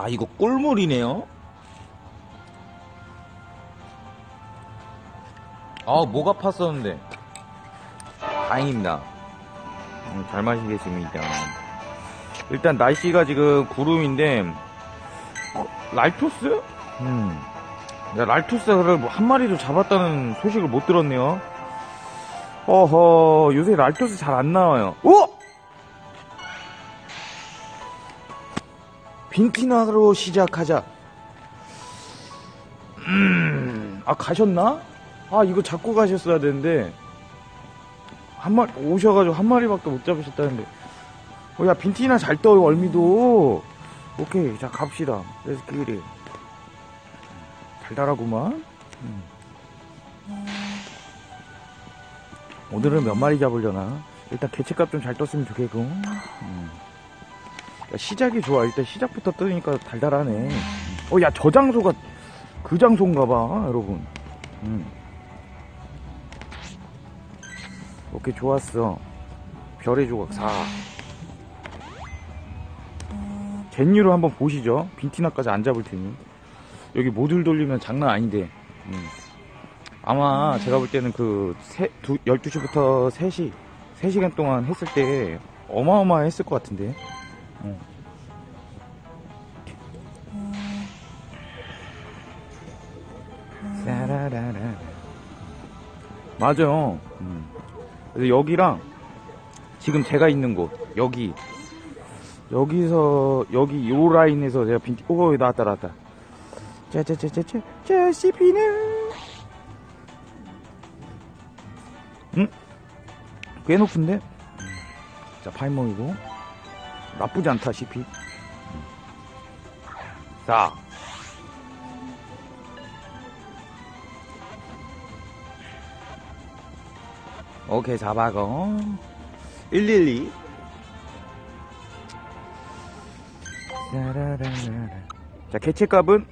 아, 이거 꿀물이네요. 아, 목 아팠었는데. 다행입니다. 음, 잘 마시겠습니다. 일단 날씨가 지금 구름인데, 어, 랄토스? 음. 야, 랄토스를 뭐한 마리도 잡았다는 소식을 못 들었네요. 어허, 요새 랄토스 잘 안 나와요. 오! 빈티나로 시작하자. 음, 아, 가셨나? 아, 이거 잡고 가셨어야 되는데. 한 마리, 오셔가지고 한 마리밖에 못 잡으셨다는데. 어, 야, 빈티나 잘 떠요, 얼미도. 오케이, 자, 갑시다. 기릿. 달달하구만. 음. 오늘은 몇 마리 잡으려나? 일단 개체값 좀 잘 떴으면 좋겠고. 음. 야, 시작이 좋아. 일단 시작부터 뜨니까 달달하네. 어, 야, 저 장소가 그 장소인가 봐, 여러분. 음. 오케이, 좋았어. 별의 조각 4. 젠유를 한번 보시죠. 빈티나까지 안 잡을 테니. 여기 모듈 돌리면 장난 아닌데. 음. 아마 제가 볼 때는 그 세, 두, 12시부터 3시, 3시간 동안 했을 때 어마어마했을 것 같은데. 음. 사라라라. 맞아요. 음. 그래서 여기랑 지금 제가 있는 곳 여기 여기서 여기 요 라인에서 제가 빈티 오 나왔다 나왔다 짜자자자자 자 CP는 응? 꽤 높은데? 자 파이몽이고 나쁘지 않다 CP 자. 오케이 잡아고 112 자 개체값은?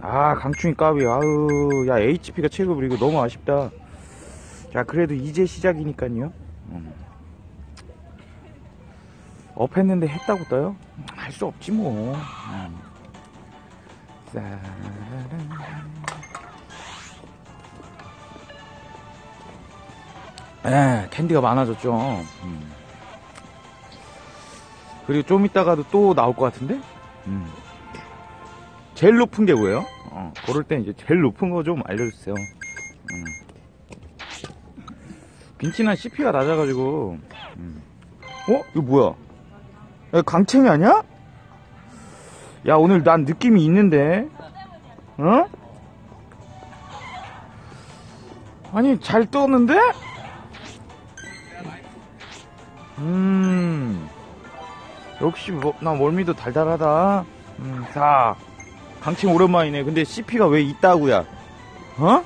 아 강충이 값이 아우 야 HP가 체급을 이거 너무 아쉽다. 자 그래도 이제 시작이니까요. 음. 업 했는데 했다고 떠요? 할 수 없지 뭐. 에, 캔디가 많아졌죠. 음. 그리고 좀 이따가도 또 나올 것 같은데? 음. 제일 높은 게 뭐예요? 어, 고를 땐 이제 제일 높은 거 좀 알려주세요. 음. 빈티나 CP가 낮아가지고. 음. 어? 이거 뭐야? 야, 강챙이 아니야? 야, 오늘 난 느낌이 있는데? 어? 아니, 잘 떴는데? 음, 역시 뭐, 나 월미도 달달하다. 음, 자, 강칭 오랜만이네. 근데 CP가 왜 있다구야? 어?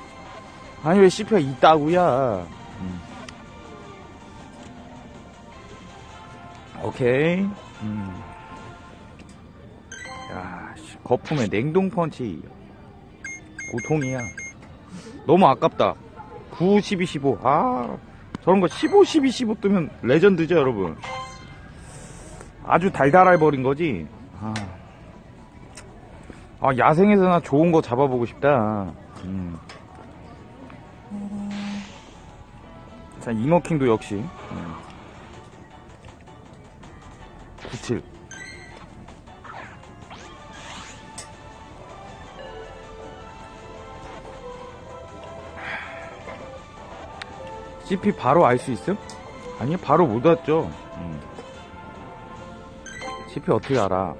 아니 왜 CP가 있다구야? 음. 오케이. 음. 야, 씨, 거품에 냉동 펀치. 고통이야. 너무 아깝다. 9, 12, 15. 아, 저런 거 15, 12, 15 뜨면 레전드죠, 여러분. 아주 달달해 버린 거지. 아, 아, 야생에서나 좋은 거 잡아보고 싶다. 음. 자, 잉어킹도 역시. 음. 97. CP 바로 알 수 있음? 아니, 바로 못 왔죠. 음. CP 어떻게 알아?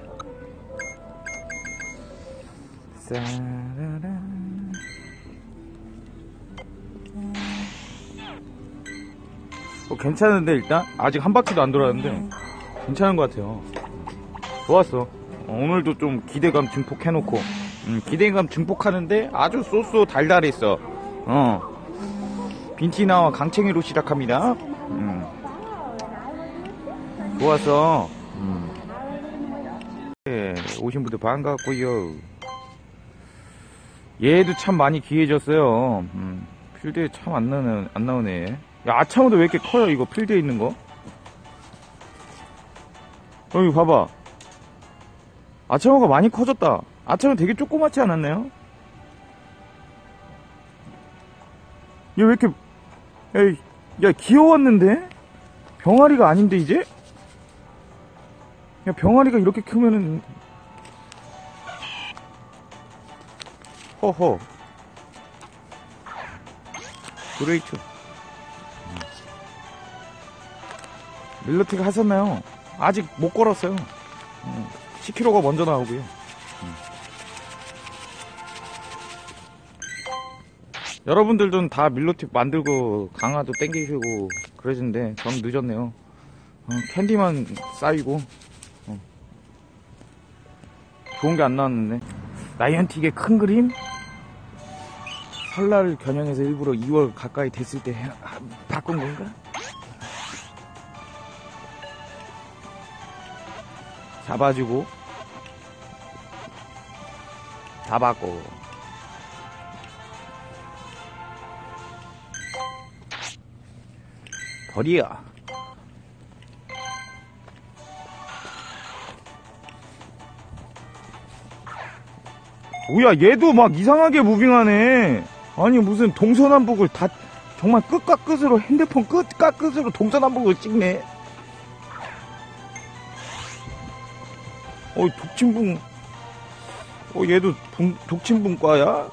어, 괜찮은데 일단 아직 한 바퀴도 안 돌았는데 괜찮은 것 같아요. 좋았어. 어, 오늘도 좀 기대감 증폭해놓고 음, 기대감 증폭하는데 아주 쏘쏘 달달했어. 어. 빈티나와 강챙이로 시작합니다. 음. 좋았어. 음. 네, 오신 분들 반갑고요. 얘도 참 많이 귀해졌어요. 음, 필드에 참 안 나오네. 야, 아창호도 왜 이렇게 커요, 이거 필드에 있는 거? 여기 봐봐. 아창호가 많이 커졌다. 아창호 되게 조그맣지 않았나요? 얘 왜 이렇게, 에이, 야, 귀여웠는데? 병아리가 아닌데, 이제? 야, 병아리가 이렇게 크면은, 허허. 그레이트. 밀러티가 하셨나요? 아직 못 걸었어요. 10kg가 먼저 나오고요. 음. 여러분들도 다 밀로틱 만들고 강화도 땡기시고 그러시는데 전 늦었네요. 어, 캔디만 쌓이고 어. 좋은 게 안 나왔는데 나이언틱의 큰 그림 설날을 겨냥해서 일부러 2월 가까이 됐을 때 해- 아, 바꾼 건가? 잡아주고 잡았고. 버리야 뭐야 얘도 막 이상하게 무빙하네. 아니 무슨 동서남북을 다 정말 끝과 끝으로 핸드폰 끝과 끝으로 동서남북을 찍네 어, 독침붕. 어, 얘도 붕, 독침붕과야?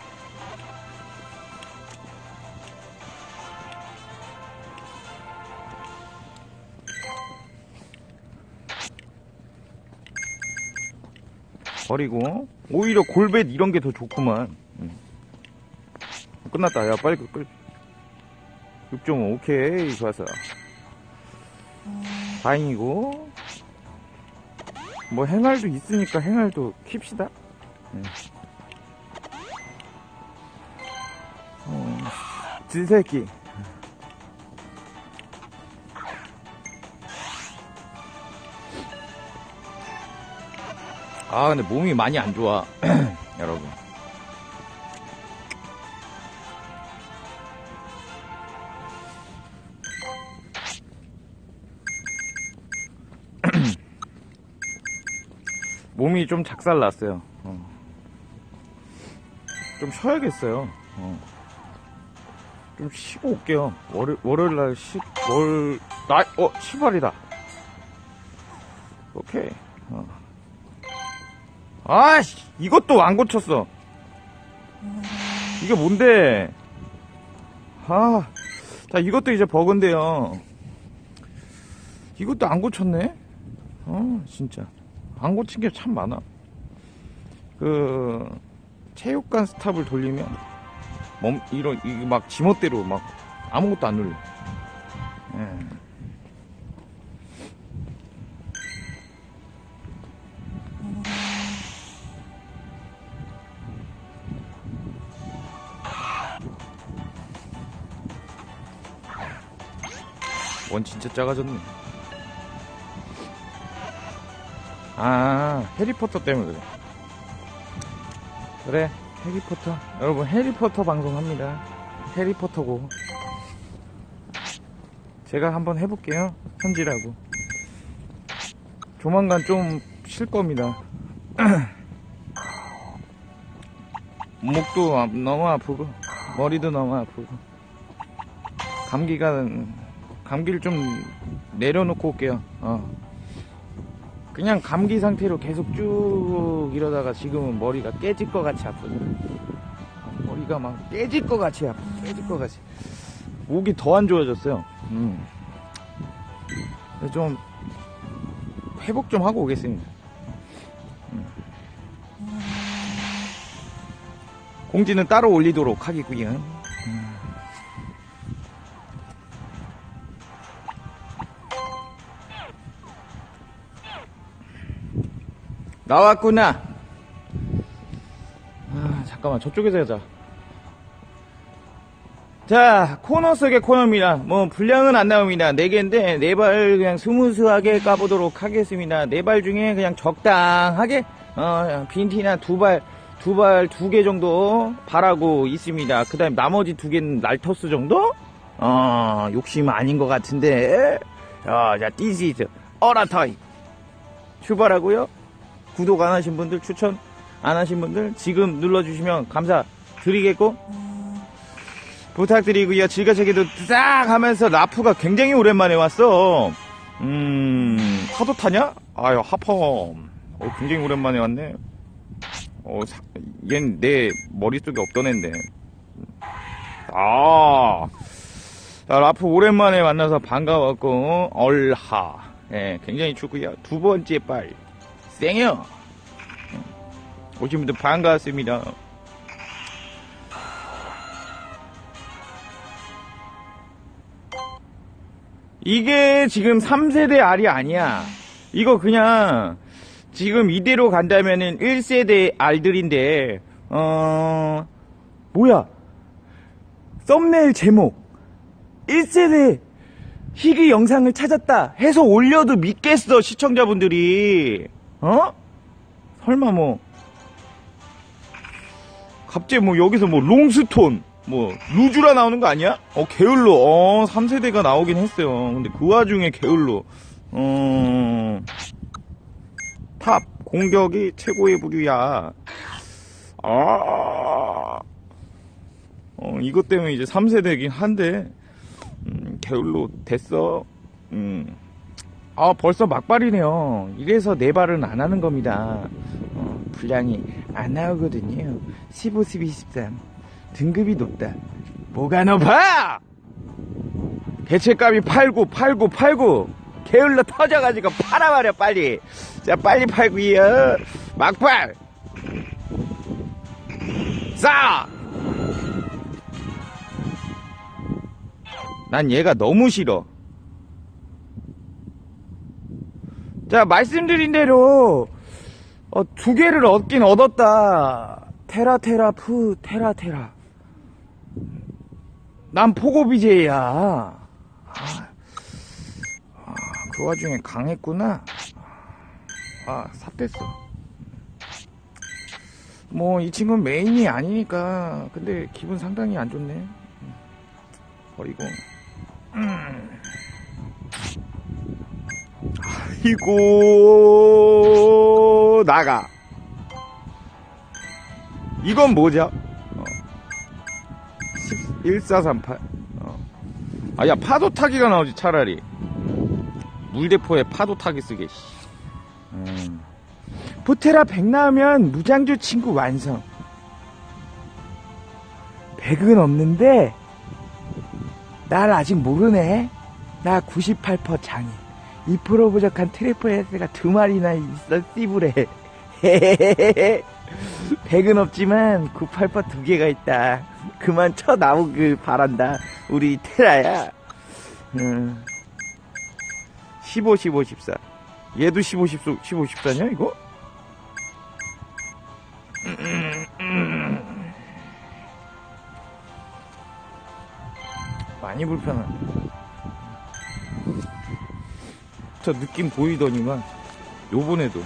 버리고, 오히려 골벳 이런 게 더 좋구만. 음. 끝났다. 야, 빨리 끌. 6.5, 오케이. 좋았어. 다행이고. 뭐 행알도 있으니까 행알도 킵시다. 네. 어, 질새끼. 아 근데 몸이 많이 안 좋아 여러분. 몸이 좀 작살났어요. 어. 좀 쉬어야겠어요. 어. 좀 쉬고 올게요. 월요, 월요일 날 시, 월, 나, 어, 10월이다. 오케이. 어. 아씨, 이것도 안 고쳤어. 이게 뭔데? 아, 자, 이것도 이제 버그인데요. 이것도 안 고쳤네? 어, 진짜. 안 고친 게 참 많아. 그 체육관 스탑을 돌리면 멈 이런 이막 지멋대로 막 아무것도 안 눌려. 예. 원 진짜 작아졌네. 아, 해리포터 때문에 그래. 그래, 해리포터. 여러분, 해리포터 방송합니다. 해리포터고. 제가 한번 해볼게요. 현지라고. 조만간 좀 쉴 겁니다. 목도 아- 너무 아프고, 머리도 너무 아프고. 감기가, 감기를 좀 내려놓고 올게요. 어. 그냥 감기 상태로 계속 쭉 이러다가 지금은 머리가 깨질 것 같이 아프네. 머리가 막 깨질 것 같이 아파. 깨질 것 같이. 목이 더 안 좋아졌어요. 음. 좀 회복 좀 하고 오겠습니다. 음. 공지는 따로 올리도록 하겠고요. 나왔구나. 아, 잠깐만, 저쪽에서 하자. 자, 코너 속의 코너입니다. 뭐, 분량은 안 나옵니다. 네 개인데, 네발 그냥 스무스하게 까보도록 하겠습니다. 네발 중에 그냥 적당하게, 어, 빈티나 두 발, 두 발, 두 개 정도 바라고 있습니다. 그 다음 나머지 두 개는 날토스 정도? 어, 욕심 아닌 것 같은데. 어, 자, 디시즈, 어라터이. 출발하고요 구독 안 하신 분들 추천 안 하신 분들 지금 눌러주시면 감사드리겠고 부탁드리고요. 즐겨찾기도 싹 하면서 라프가 굉장히 오랜만에 왔어. 음, 파도 타냐? 아유, 하펌. 어, 굉장히 오랜만에 왔네. 어, 사- 얜내 머릿속에 없던 앤데. 아, 자, 라프 오랜만에 만나서 반가웠고, 어, 얼하. 예, 굉장히 좋고요. 두 번째 빨, 생여. 오신 분들 반갑습니다. 이게 지금 3세대 알이 아니야. 이거 그냥 지금 이대로 간다면은 1세대 알들인데 어 뭐야? 썸네일 제목 1세대 희귀 영상을 찾았다 해서 올려도 믿겠어 시청자분들이 어? 설마 뭐 갑자기 뭐 여기서 뭐 롱스톤 뭐 루즈라 나오는 거 아니야? 어 게을러 어 3세대가 나오긴 했어요 근데 그 와중에 게을러 어... 탑 공격이 최고의 부류야 아 어, 이것 때문에 이제 3세대긴 한데 음, 게을러 됐어 음. 아 벌써 막발이네요. 이래서 네 발은 안 하는 겁니다. 어, 분량이 안 나오거든요. 15, 12, 13 등급이 높다. 뭐가 높아? 개체값이 89 89 89 게을러 터져가지고 팔아버려 빨리. 자 빨리 팔고요. 막발. 싸! 난 얘가 너무 싫어 자 말씀드린 대로 어, 두 개를 얻긴 얻었다. 테라 테라 푸 테라 테라. 난 포고 BJ야. 아, 아, 그 와중에 강했구나. 아 삽됐어. 뭐 이 친구는 메인이 아니니까 근데 기분 상당히 안 좋네. 버리고. 음. 아이고 나가 이건 뭐죠? 어. 1438 어. 아야 파도 타기가 나오지 차라리 물대포에 파도 타기 쓰게 씨. 음. 포테라 100 나오면 무장주 친구 완성 100은 없는데 날 아직 모르네 나 98% 장애 2% 부족한 트래퍼 헤스가 두 마리나 있어 띠부래 100은 없지만 98%두 개가 있다. 그만 쳐 나오길 바란다. 우리 테라야. 음. 15 15 14 얘도 15 15 15 14냐 이거? 많이 불편하네 저 느낌 보이더니만 요번에도.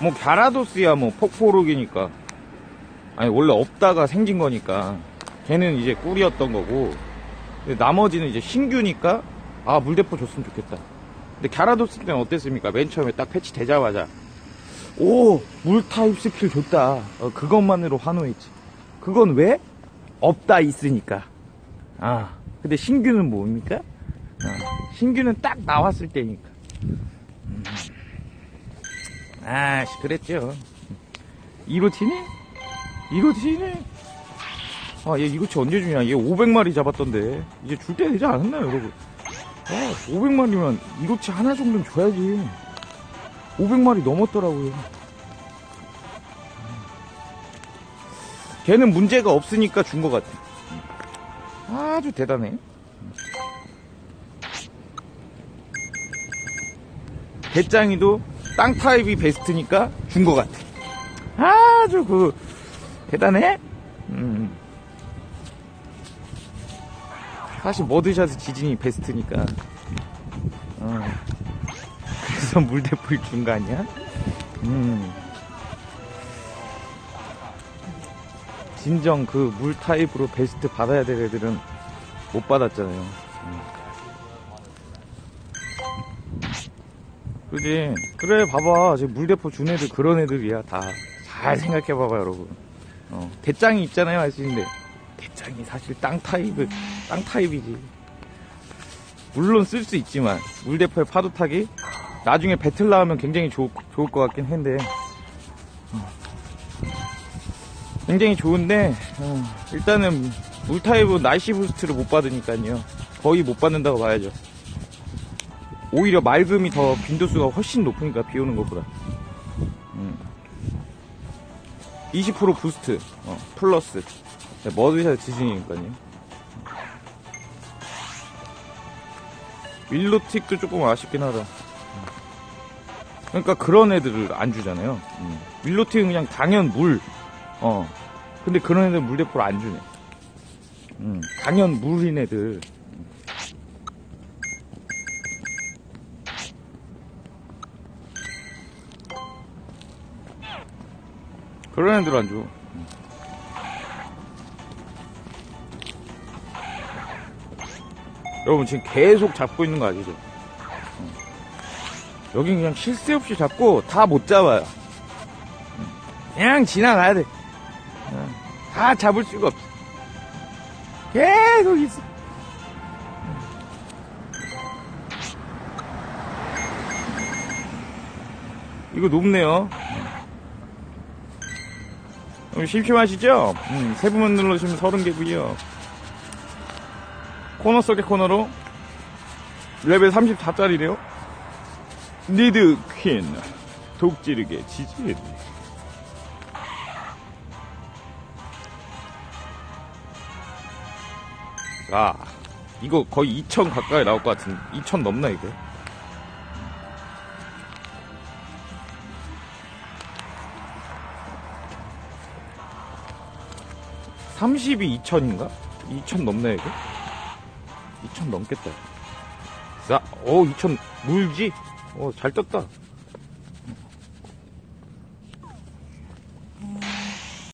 뭐 갸라도스야 뭐 폭포록이니까. 아니 원래 없다가 생긴 거니까. 걔는 이제 꿀이었던 거고. 나머지는 이제 신규니까 아 물대포 줬으면 좋겠다. 근데 갸라도스 때는 어땠습니까? 맨 처음에 딱 패치 되자마자. 오 물타입 스킬 좋다. 어, 그것만으로 환호했지. 그건 왜? 없다 있으니까. 아 근데 신규는 뭡니까? 아, 신규는 딱 나왔을 때니까. 음. 아씨 그랬죠. 이로티니? 이로티니? 아얘 이로티 언제 주냐? 얘 500마리 잡았던데. 이제 줄 때 되지 않았나요 여러분? 아 500마리면 이로치 하나 정도는 줘야지. 500마리 넘었더라고요. 걔는 문제가 없으니까 준 것 같아. 아주 대단해 배짱이도 땅 타입이 베스트니까 준 것 같아. 아주 그 대단해. 음. 사실 머드샷은 지진이 베스트니까. 어. 그래서 물대포를 준 거 아니야? 음. 진정 그 물 타입으로 베스트 받아야 될 애들은 못 받았잖아요. 그지? 그래, 봐봐. 지금 물대포 준 애들 그런 애들이야. 다. 잘 생각해봐봐, 여러분. 어, 대짱이 있잖아요, 아시는데. 대짱이 사실 땅 타입을, 땅 타입이지. 물론 쓸 수 있지만, 물대포에 파도 타기? 나중에 배틀 나오면 굉장히 좋, 좋을 것 같긴 한데. 어. 굉장히 좋은데, 어, 일단은 물 타입은 날씨 부스트를 못 받으니까요. 거의 못 받는다고 봐야죠. 오히려 맑음이 더 빈도수가 훨씬 높으니까 비 오는 것보다. 음. 20% 부스트, 어, 플러스. 네, 머드샷 지진이니까요. 윌로틱도 조금 아쉽긴 하다. 그러니까 그런 애들을 안 주잖아요. 음. 윌로틱은 그냥 당연 물. 어. 근데 그런 애들 물대포를 안 주네. 음. 당연 물인 애들. 그런 애들 안 줘. 여러분 지금 계속 잡고 있는 거 아시죠? 어. 여긴 그냥 쉴 새 없이 잡고 다 못 잡아요. 음. 그냥 지나가야 돼. 어. 다 잡을 수가 없어. 계속 있어. 이거 높네요. 음, 심심하시죠? 음, 세 번만 눌러주시면 서른 개고요. 코너 속의 코너로 레벨 34짜리래요. 니드 퀸 독지르게 지진. 아, 이거 거의 2000 가까이 나올 것 같은, 2000 넘나, 이거? 삼십이 2000인가? 2000 넘나, 이거? 2000 넘겠다. 자, 오, 2000 물지? 오, 잘 떴다.